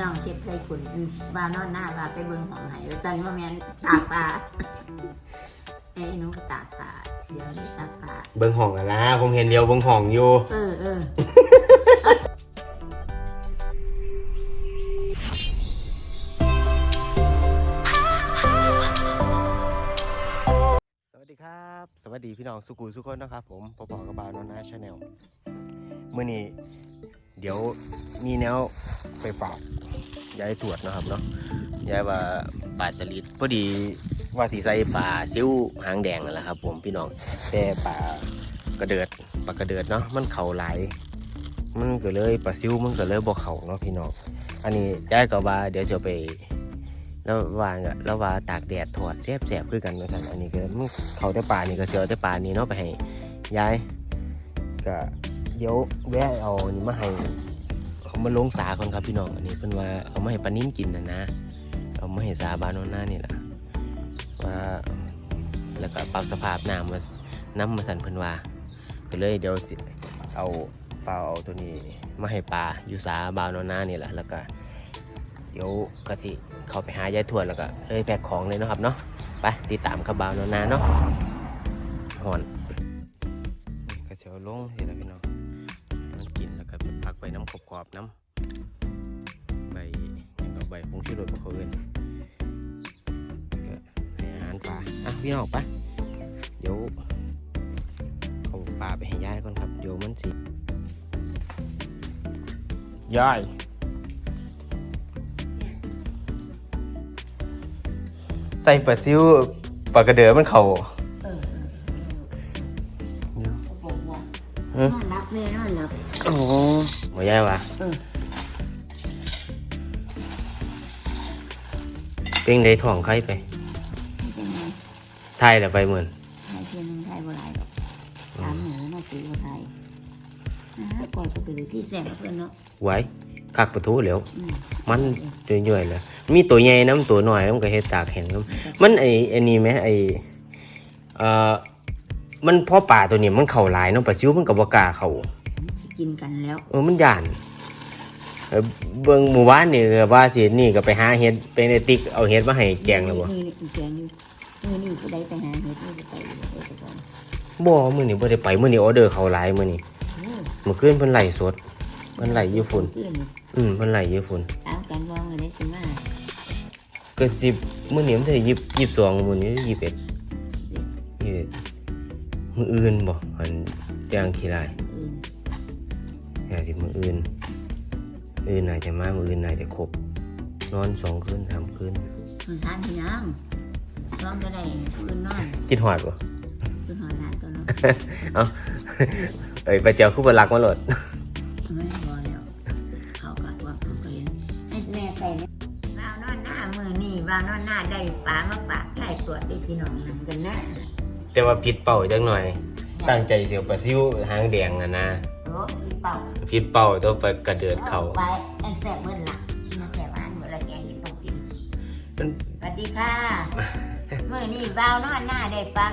น้องเฮ็ดเคยขุนว่านอนหน้าว่าไปเบิ่งของไหแล้วสั่นว่าแม่นตากผ้าไอ้หนูก็ตากผ้าเดี๋ยวนี้ซักผ้าเบิ่งห้องอะนะผมเห็นเดียวเบิ่งห้องอยู่ เออเออสวัสดีครับ สวัสดีพี่น้องสุกูสุกคนนะครับผมปอปอกับบาวนอนนาชาแนลเมื่อนี้ เดี๋ยวมีแนวไปฝากยายตรวจนะครับเนาะยายว่าปลาสลิดพอดีว่าสีใส่ปลาซิ้วหางแดงนั่นแหละครับ ผมพี่น้องแต่ปลากระเดิดปลากระเดิดเนาะมันเข่าไหลมันก็เลยปลาซิ้วมันก็เลยบ่เข่าเนาะพี่น้องอันนี้ยายก็ว่าเดี๋ยวจะไปแล้ววางอะแล้วว่าตากแดดถอดแสบแสบคือกันว่าซั่นอันนี้ก็มันเขาแต่ป่านี่ก็เสือแต่ป่านี่เนาะไปให้ยายก็ เดี๋ยวแวะเอานี่มาให้เขามาลงสาคนครับพี่น้องอันนี้เพิ่นว่าเอามาให้ปลานิ่มกินนะนะเอามาให้สาบานนนหน้านี่แหละว่าแล้วก็ปรับสภาพน้ำมาน้ำมาสั่นเพิ่นว่าก็เลยเดี๋ยวเอาเปล่าเอาตัวนี้มาให้ปลาอยู่สาบานนนหน้านี่แหละแล้วก็เดี๋ยวก็สิเขาไปหายายทวดแล้วก็เลยแพ็คของเลยนะครับเนาะไปติดตามกับบาวนานๆเนาะหอนกระเสียวลงเห็นแล้ว น้ำขอบๆน้ำใบยังกับใบผงชูรสมาเขาเอินก็ให้อาหารปลาอะพี่น้องไปเดี๋ยวเอาปลาไปให้ยายก่อนครับเดี๋ยวมันสิยายใส่ปลาซิวปลากระเดือมันเขาเออเดี๋ยวเขาบอกว่าเอ้ยนอนรับแม่นอนรับโอ้บ่ยายวะเออเป็นได้ถ่องใครไปเป็นไงไทยแล้วไปเหมือนไทยเทียนไทยโบราณหรอกถามหนูน่าสีว่าไทยนะก่อนจะไปดูที่แสงเพื่อนเนาะไว้คักประตูแล้วอืมมันย่อยๆเลยมีตัวใหญ่น้ำตัวน้อยน้ำก็เฮ็ดตากแห้งน้ำมันไอ้ไอ้นี่ไหมไอ้เอ่อมันเพราะป่าตัวนี้มันเข่าหลายเนาะปลาซิวมันกับว่ากล้าเขาสิ กินกันแล้วเออมันย่านเออเบิ่งหมู่บ้านนี่ก็ว่าสินี่ก็ไปหาเห็ดไปในติ๊กเอาเห็ดมาให้แกงแล้วบ่นี่นี่แกงนี่มือนี่ผู้ใดไปหาเห็ดนี่ไปเลยไปก่อนบ่มื้อนี้บ่ได้ไปมื้อนี้ออเดอร์เขาหลายมื้อนี้โอ้เมื่อคืนเพิ่นไล่สดเพิ่นไล่อยู่ฝุ่น เพื่อนนี่อืมเพิ่นไล่อยู่ฝุ่นตามกันวองเลยได้สิมาก็สิบมื้อนี้มันสิยี่ยี่สิบสองมื้อนี้ยี่สิบเอ็ดยี่สิบเอ็ดมื้ออื่นบ่อันย่างขี้ลาย อื่นอย่าสิมื้ออื่น อื่นน่าจะมามื้ออื่นน่าจะครบนอนสองคืนสามคืนคนสามพี่น้องร้องก็ได้ผู้อื่นนอนคิดฮอดบ่คือหอนหลานตัวเนาะเอ้าเอ้ยไปเจ้าคู่บ่รักมาโลดไม่พอแล้วเขาก็ว่าเขาก็เห็นให้แม่ใส่เนี่ยบ้าวนอนหน้ามือนี่บ้าวนอนหน้าได้ปลามาฝากไก่ตัวได้พี่น้องนั่นกันนะแต่ว่าผิดเป้าจักหน่อย ตั้งใจเสียวปลาซิวหางแดงอะนะ โอ้ยเป่าผิดเป้าต้องไปกระเดิดเขาไปแอนแซบเบิ้ลละมาแซบอันเมื่อละแกงกินต้องกินมันสวัสดีค่ะเมื่อนี่บ้าวนอนหน้าได้ปลา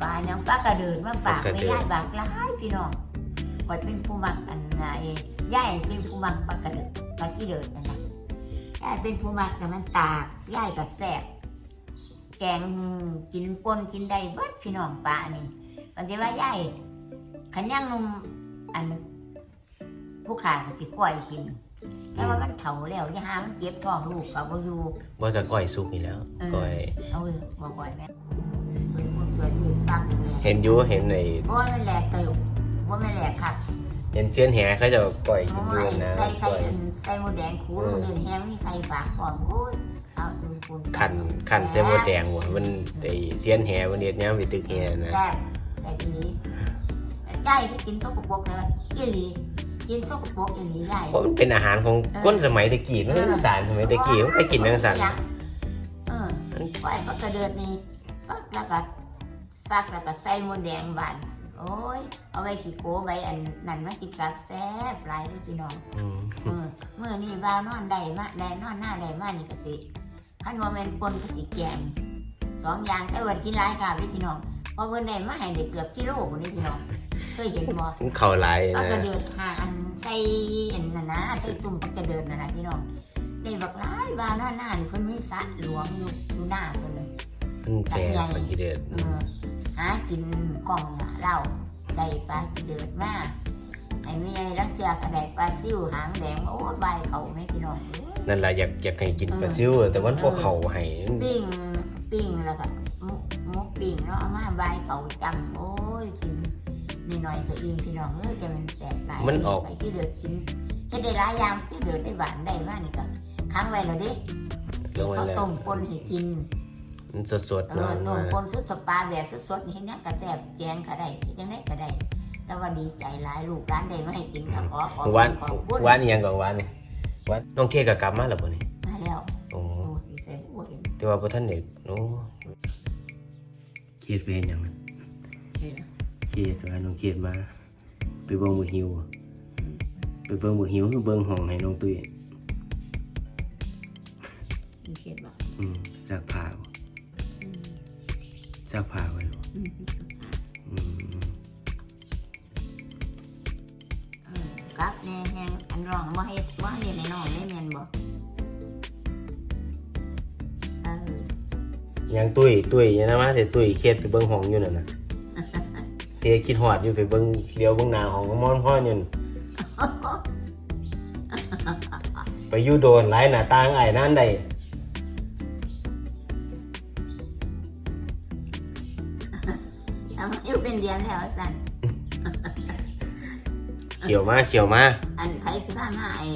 ปลาน้ำปลากระเดินมาฝากไม่ย่ายบากหลายพี่น้องคอยเป็นผู้มักอันไงย่ายเป็นผู้มักปลากระเดินปลากี่เดินนั่นนะย่ายเป็นผู้มักแต่มันตากย่ายก็แซบแกงกินปนกินได้เบิดพี่น้องปลานี่ปัญญาว่าย่ายขันย่างนม อันผู้ขาก็สิก้อยกิน แต่ว่ามันเถาแล้วยาหามันเก็บท้องลูกกับบ่อยู่ว่ากับก้อยสุกนี่แล้วเออก้อยเอาเออบ่บ่อยแม่สวยผมสวยที่ฟังอยู่เห็นอยู่เห็นในบ่มันแหลกเติบบ่แม่นแหลกคักเห็นเสี้ยนแหเขาจะก้อยกินโอ้ด้วยยนะใส่ไข่ก้อยอันใส่หมูแดงขูดลงเดินแฮมมีไข่ฝากพร้อมโอ้ยเอาจนคุณขันขันเส้นมดแดงว่ะมันไอเสี้ยนแหวันนี้เนี่ยไปตึกแหนะแซ่บแซ่บอีห ลีใกล้ที่กินสกปรกเลยอีหลีกินสกปรกอีหลีได้เพราะมันเป็นอาหารของคนสมัยตะกี้มันเป็นสารสมัยตะกี้มันเคยกินทั้งสารเออไว้ก็กระเดิดนี่ฟักแล้วก็ฟักแล้วก็ใส่หมูแดงบานโอ้ย เอาไว้สิโกใบอันนั่นมากินกับแซ่บหลายเลยพี่น้องอืมเออเมื่อนี่บ้าวนอนได้มาได้นอนหน้าได้มานี่ก็สิขั้นว่าแม่นปนก็สิแกงสองอย่างแต่ว่ากินหลายค่ะพี่น้องเพราะเพิ่นได้มาให้ได้เกือบกิโลคนนี้พี่น้องเค ยเห็นบ่มันเข่าหลายก็นะกระเดิดหาอันใส่อันนั่นนะใส่ตุ่มกระเดิดนั่นนะพี่น้องได้บักหลายบ้านหน้าหน้านี่เพิ่นมีสระหลวงอยู่อยู่หน้าเพิ่น มันแก่ไปกี่เดือนเออหากินกล่องเหล้าได้ปลาเดือดมากไอ้ไม่ใหญ่รักเจือกระไดปลาซิ่วหางแดงโอ้ใบเขาไม่พี่น้องเอ้ยนั่นแหละอยากอยากให้กินปลาซิวแต่วันพวกเขาให้ปิ้งปิ้งแล้วก็หมุหมุปิ้งเนาะเอามาใบเขาจำโอ้ยกิน นิดหน่อยก็อิ่มพี่น้องเอ้ยจะมันแสบหลายไปที่เดือดกินเฮ็ดได้หลายอย่างที่เดือดได้หวานได้มากนี่ก็ค้างไว้แล้วเด้ลงไว้เขาแล้วต้มปนให้กินมันสดๆเอเนาะอต้มมาปนสุดสปลาแบบสดๆนี่เนี้ยกระแสบแจงก็ได้เฮ็ดจังไดก็ได้ แต่ว่าดีใจหลายลูกร้านได้มาให้กินก็ขอขอบหวานขอบคุณหวานอีหยังก่อนหวานนี่หวานน้องเคก็กลับมาแล้วบ่นี่มาแล้วโอ้โอ้ดีใจโอ้ยแต่ว่าบ่ทันได้โอ้เครียดเป็นหยังนั้นเชื่อ เครียดว่าน้องเครียดมา ไปเบิ่งบ่หิวไปเบิ่งบ่หิวคือเบิ่งห้องให้น้องตุ้ยมีเขียนบอกอืมซักผ้าบ่อืมซักผ้าไว้บ่อืมอืมเออกับแน่แฮงอันรองบ่เฮ็ดบ่เฮ็ดให้น้องได้แม่นบ่เออยังตุ้ยตุ้ยยังนะมาแต่ตุ้ยเครียดไปเบิ่งห้องอยู่นั่นน่ะ เทคิดฮอดอยู่ไปเบิ่งเดียวเบิ่งหน้าห้องมอนพ่ออยู่นั่นไปอยู่โดนหลายหน้าต่างอ้ายนั่นได้ทำอยู่เป็นเดือนแล้วสั่นเขียวมาเขียวมา อันไผสิพามาไอ้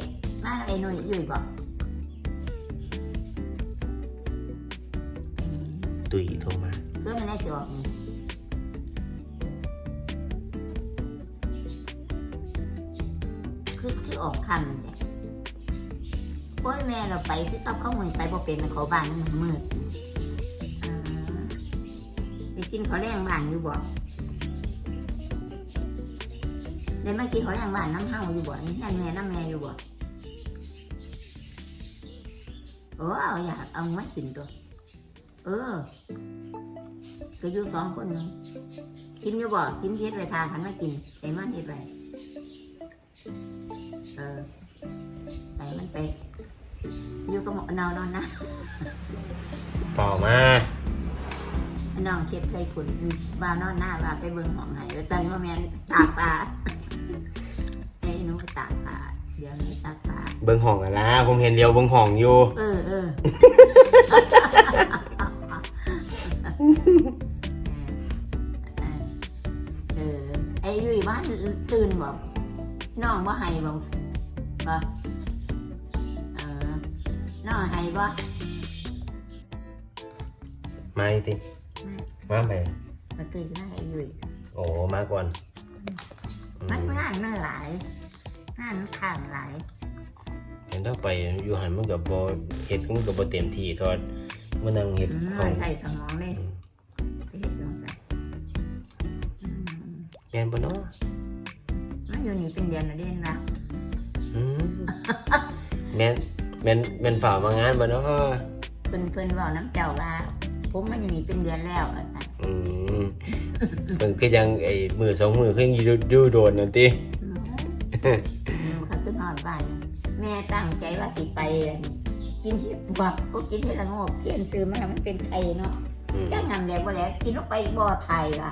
มาแล้วไอ้หนุ่ยอยู่บ่อืมตุ้ยโทรมาช่วยมันได้สิออก คือคือออกคำเนี่ยโอ้ยแม่เราไปคือกับเข้าเมืองไปบ่เป็นมันเขาบ้านมันมืดได้กินข้าแรงบ้านอยู่บ่ได้มากินข้าแรงบ้านน้ำเฮาอยู่บ่นี่แม่แม่น้ำแม่อยู่บ่โอ้เอาอยากเอามากินตัว เออก็อยู่สองคนนึงกินอยู่บ่กินเฮ็ดไว้ทาขันมากินใส่มันเฮ็ดไว้ ไปมันไปอยู่กับหมอนอนนอนนะเปล่ามาน้องเฮ็ดเคยผุนว่านอนหน้าว่าไปเบิ่งห้องไหนว่าซั่นว่าแม่นตากผ้าไอ้หนูก็ตากผ้าเดี๋ยวนี้ซักผ้าเบิ่งห้องอะนะผมเห็นเดียวเบิ่งห้องอยู่ เออเออเออไอ้ยุ้ยบ้านตื่นบ่น้องบ่ให้บ่บ่เออ น้องให้บ่มาอีติมาไปมันตื่นสิมาให้ยุ้ยโอ้มาก่อนอืมันมงานมันหลายงานมันข้างหลายเห็นถ้าไปอยู่หันมันกับบ่เฮ็ดมันกับบ่เต็มที่ทอดมานั่งเฮ็ดอืมห้องใส่สมองเลยไปเฮ็ดจังซั่นอืมแม่นบ่เนาะมันอยู่นี่เป็นเดือนและเดือนละอืมแม่น แม่นแม่นฝ่ากมางานบ่เนาะเพิ่นเพิ่นเว้าน้ำเจ้าว่าผมมันอยู่นี่เป็นเดือนแล้วว่าซั่นอืมเพิ่นก็ยังไอ้มือสองมือคือยังอยู่อยู่โดนนั่นติอืมอืมเขาขึ้นนอนบ้านแม่ตั้งใจว่าสิไปอั่นกินเห็ดบวกก็กินเห็ดละโงกเทียนซื้อมามันเป็นไข่เนาะ อืมจ้างงำแล้วบ่แล้วกินลงไปบ่อไทยล่ะ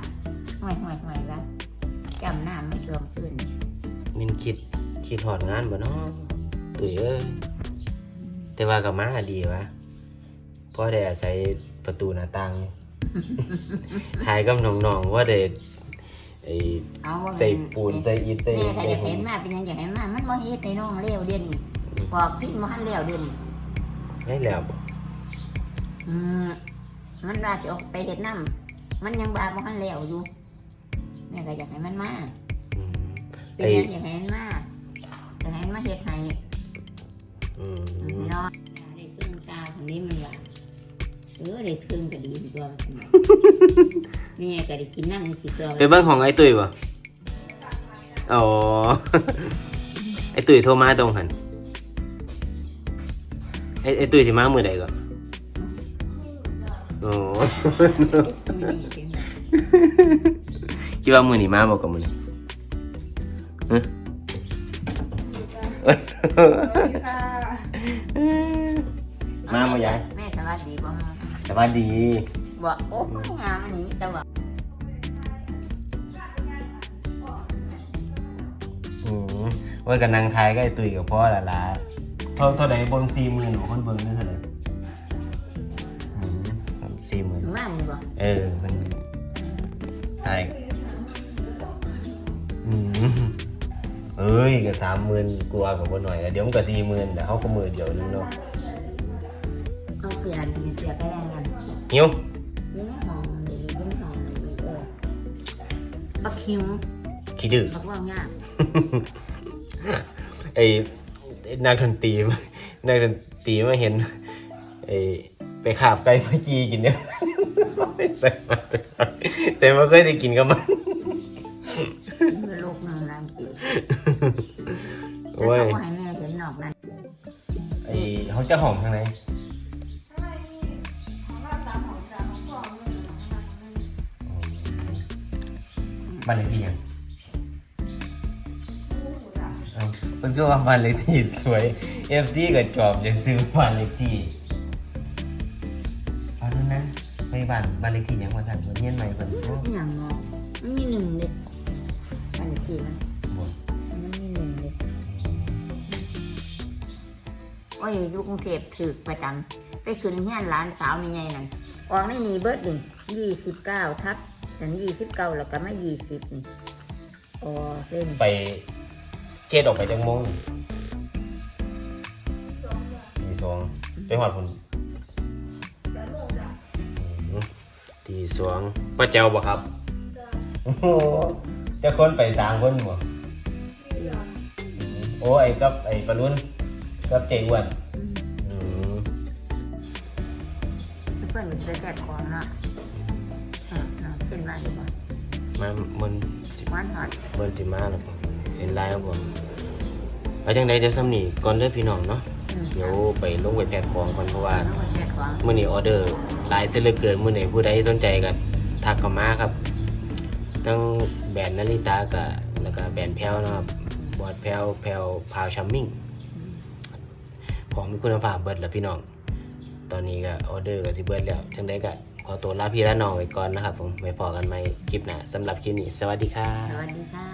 ห่วยห่วยห่วยละจำหน้าไม่รวมขึ้น มินคิดคิดฮอดงานบ่เนาะตุ้ยเอ้ย แต่ว่าก็มาดีวะพอได้อาศัยประตูหน้าต่างถ่ายกับน้องๆว่าได้ไอ้เอาว่าใส่ปูนใส่อิฐใส่แม่ถ้าอยากใส่เห็นมาเป็นหยังอยากเห็นมามันบ่เฮ็ดให้น้องเลี้ยวเดือนนี้บอกพี่บ่ทันเลี้ยวเดือนนี้ให้แล้วบ่อืมมันว่าสิออกไปเฮ็ดน้ำมันยังบาบ่ทันเลี้ยวอยู่แม่ก็อยากให้มันมาอืมเป็นหยังอยากให้มันมาอยากให้มันมาเฮ็ดให้อื มเนาะได้เครื่องตาคนนี้มันว่าเออได้เครื่องก็ดีตัวมันแม่ก็ได้กินน้ำสิตัวไปเบิ่งของไอ้ตุ้ยบ่อ๋อ ไอ้ตุ้ยโทรมาตรงหันไอ้ไอ้ตุ้ยสิมามื้อใดก่อนโอ้คิดว่ามื้อนี้มาบ่กับมื้อนี้ฮะสวัสดีค่ะ มายายแม่สวัสดีบ่สวัสดีบอกโอ้งามอันนี้แต่ว่าอืมว่ากันนางไทยก็ไอตุยกับพ่อละละเท่าเท่าไหร่บนสี่หมื่นหรือคนเบิ่งนี่เท่าไหร่อืมสี่หมื่นถึงบ้านนี่บ่เออมันไทยอืมเอ้ยก็สามหมื่นกลัวกับคนหน่อยแล้วเดี๋ยวมันก็สี่หมื่นแต่เขาก็หมื่นเดียวนึงเนาะ เอาเสียดีเสียก็ได้กันหิวยิ่งหอมดียิ่งหอมดีเออบักคิวขี้ดื้อบักว่างยากไอ้นักดนตรีมานักดนตรีมาเห็นไอ้ไปขาบไก่มาจีกินเนี่ยใส่มาแต่ไม่เคยได้กินกับมันมันโลกหนึ่งล้านปีโอ้ยแล้วเขาก็ให้แม่เห็นนอกนั้นไอ้เขาจะหอมข้างใน บ้านเลขที่ยังเอ้ามันก็ว่าบ้านเลขที่สวย FC กับจอบจะซื้อบ้านเลขที่เอานั้นนะไปบ้านบ้านเลขที่ยังมาสั่นเงียนใหม่เพิ่นโอ้อหย่างเนาะมันมีหนึ่งเด็กอันนี้กี่มันบ่มันมีหนึ่งเด็กโอ้ยอยู่กรุงเทพถือประจำไปขึ้นเฮียนร้านสาวนี่ไงนั่นออกในนี่เบิร์ดหนึ่งยี่สิบเก้าทับ ฉันยี่สิบเก้าแล้วก็ไม่ยี่สิบนี่อ๋อเล่นไปเกตออกไปจังมงตีสองไปหอดผลตีสองป้าเจ้าบ่ครับโอ้โหจะคนไปสามคนบ่โอ้ไอ้กับไอ้ปะนุ่นกับเจอ้วนอืมเพื่อนมันจะแจกของเนาะอะเนาะเป็นมาอยู่บ่มามันวันหอดมันสิมาแล้วบ่เห็นไลน์แล้วบ่เอาจังไดเดี๋ยวซ้ำนี่ก่อนเด้อพี่น้องเนาะอืมเดี๋ยวไปลงไปแพ็คของก่อนเพราะว่าแล้วก็แจกของมื่อนี้ออเดอร์หลายเส้นเหลือเกินมื่อไหนผู้ใดสนใจก็ทักเข้ามาครับทั้งแบรนด์นาริตากับแล้วก็แบรนด์แพลวนะครับบอดแพลวแพลวพาวชัมมิ่งของมีคุณภาพเบิดแล้วพี่น้อง ตอนนี้ก็ออเดอร์ก็สิเบิดแล้วจังได้ก็ ขอตัวลาพี่และน้องไว้ก่อนนะครับผมไว้พอกันไหม่คลิปหน้าสำหรับคลิปนี้ สวัสดีครับ สวัสดีค่ะ